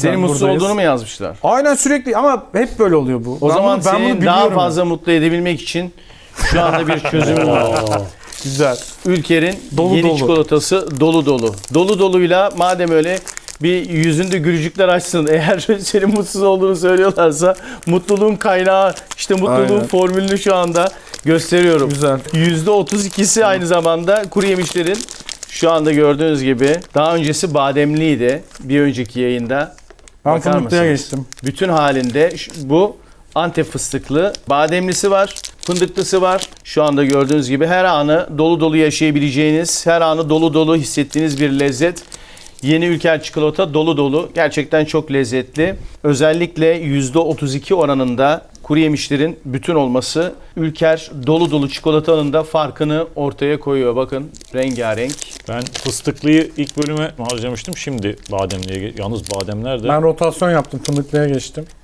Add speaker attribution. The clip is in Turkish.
Speaker 1: Senin
Speaker 2: Sen
Speaker 1: mutsuz
Speaker 2: buradayız.
Speaker 1: olduğunu mu yazmışlar?
Speaker 2: Aynen sürekli ama hep böyle oluyor bu.
Speaker 1: O
Speaker 2: Ben
Speaker 1: zaman
Speaker 2: bunu- ben bunu
Speaker 1: seni daha
Speaker 2: biliyorum.
Speaker 1: fazla mutlu edebilmek için şu anda bir çözümüm var.
Speaker 2: Güzel.
Speaker 1: Ülker'in
Speaker 2: Dolu
Speaker 1: yeni
Speaker 2: dolu.
Speaker 1: çikolatası dolu dolu. Dolu doluyla madem öyle bir yüzünde gülücükler açsın. Eğer senin mutsuz olduğunu söylüyorlarsa mutluluğun kaynağı işte mutluluğun
Speaker 2: Aynen.
Speaker 1: formülünü şu anda gösteriyorum.
Speaker 2: Güzel.
Speaker 1: %32'si aynı zamanda kuru yemişlerin şu anda gördüğünüz gibi daha öncesi bademliydi bir önceki yayında. Bakar
Speaker 2: fındıklıya
Speaker 1: mısınız?
Speaker 2: geçtim.
Speaker 1: Bütün halinde şu- bu Antep fıstıklı bademlisi var, fındıklısı var. Şu anda gördüğünüz gibi her anı dolu dolu yaşayabileceğiniz, her anı dolu dolu hissettiğiniz bir lezzet. Yeni Ülker çikolata dolu dolu. Gerçekten çok lezzetli. Özellikle %32 oranında kuru yemişlerin bütün olması Ülker dolu dolu çikolatanın da farkını ortaya koyuyor. Bakın rengarenk.
Speaker 3: Ben fıstıklıyı ilk bölüme harcamıştım. Şimdi bademliye Yalnız bademler de
Speaker 2: Ben rotasyon yaptım. Fındıklıya geçtim.